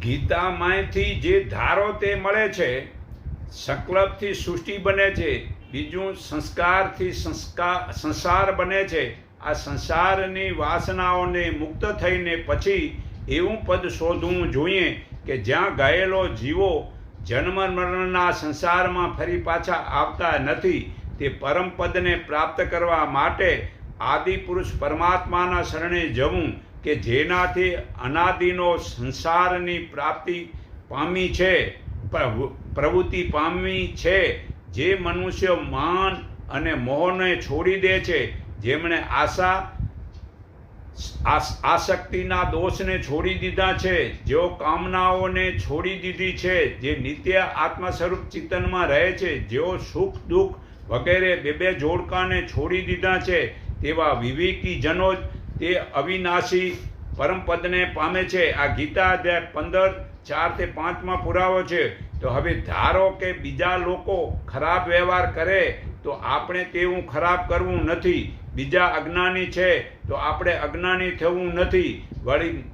ગીતામાંથી જે ધારો તે મળે છે, સંકલ્પથી સૃષ્ટિ બને છે, બીજું સંસ્કારથી સંસ્કાર સંસાર બને છે, આ સંસારની વાસનાઓને મુક્ત થઈને પછી એવું પદ શોધવું જોઈએ કે જ્યાં ગયેલો જીવો જન્મ મરણના સંસારમાં ફરી પાછા આવતા નથી, તે પરમ પદને પ્રાપ્ત કરવા માટે આદિપુરુષ પરમાત્માના શરણે જવું કે જેનાથી અનાદિનો સંસારની પ્રાપ્તિ પામી છે પ્રવૃત્તિ પામી છે, જે મનુષ્ય માન અને મોહને છોડી દે છે, જેમણે આશા આસ- આસક્તિના દોષને છોડી દીધા છે, જેઓ કામનાઓને છોડી દીધી છે, જે નિત્ય આત્મ સ્વરૂપ ચિંતનમાં રહે છે, જેઓ સુખ, દુઃખ વગેરે બે બે જોડકાને છોડી દીધા છે, તેવા વિવેકી જનો જ તે અવિનાશી પરમપદને પામે છે. આ ગીતા અધ્યાય પંદર, ચાર તે પાંચમાં પુરાવો છે. તો હવે ધારો કે બીજા લોકો ખરાબ વ્યવહાર કરે, તો આપણે તેવું ખરાબ કરવું નથી. બીજા અજ્ઞાની છે, તો આપણે અજ્ઞાની થવું નથી. વળી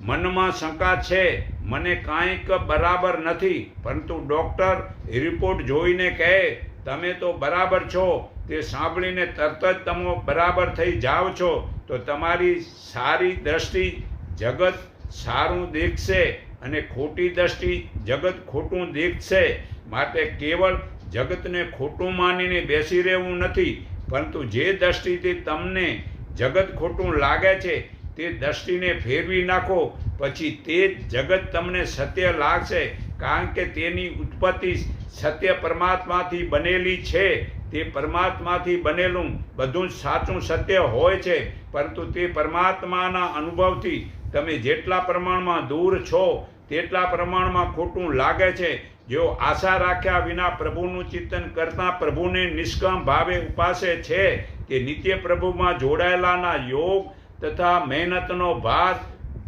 મનમાં શંકા છે, મને કાંઈક બરાબર નથી. પરંતુ ડૉક્ટર રિપોર્ટ જોઈને કહે, તમે તો બરાબર છો તે સાંભળીને તરત જ તમે બરાબર થઈ જાઓ છો, તો તમારી સારી દ્રષ્ટિ જગત સારું દેખશે અને ખોટી દ્રષ્ટિ જગત ખોટું દેખશે. માટે કેવળ જગતને ખોટું માનીને બેસી રહેવું નથી, પરંતુ જે દ્રષ્ટિથી તમને જગત ખોટું લાગે છે, તે દ્રષ્ટિને ફેરવી નાખો, પછી તે જગત તમને સત્ય લાગશે. કારણ કે તેની ઉત્પત્તિ સત્ય પરમાત્માથી બનેલી છે. તે પરમાત્માથી બનેલું બધું જ સાચું સત્ય હોય છે, પરંતુ તે પરમાત્માના અનુભવથી તમે જેટલા પ્રમાણમાં દૂર છો, તેટલા પ્રમાણમાં ખોટું લાગે છે. જેઓ આશા રાખ્યા વિના પ્રભુનું ચિંતન કરતા પ્રભુને નિષ્કામ ભાવે ઉપાસે છે તે નિત્ય પ્રભુમાં જોડાયેલાના યોગ તથા મહેનતનો ભાર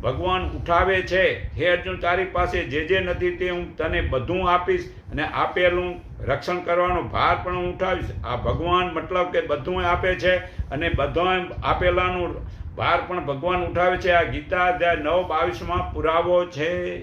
ભગવાન ઉઠાવે છે, હે અર્જુન, તારી પાસે જે જે નથી તે હું તને બધું આપીશ અને આપેલું રક્ષણ કરવાનો ભાર પણ હું ઉઠાવીશ. આ ભગવાન મતલબ કે બધું આપે છે અને બધા આપેલાનું ભાર પણ ભગવાન ઉઠાવે છે. આ ગીતા અધ્યાય નવ બાવીસમાં પુરાવો છે.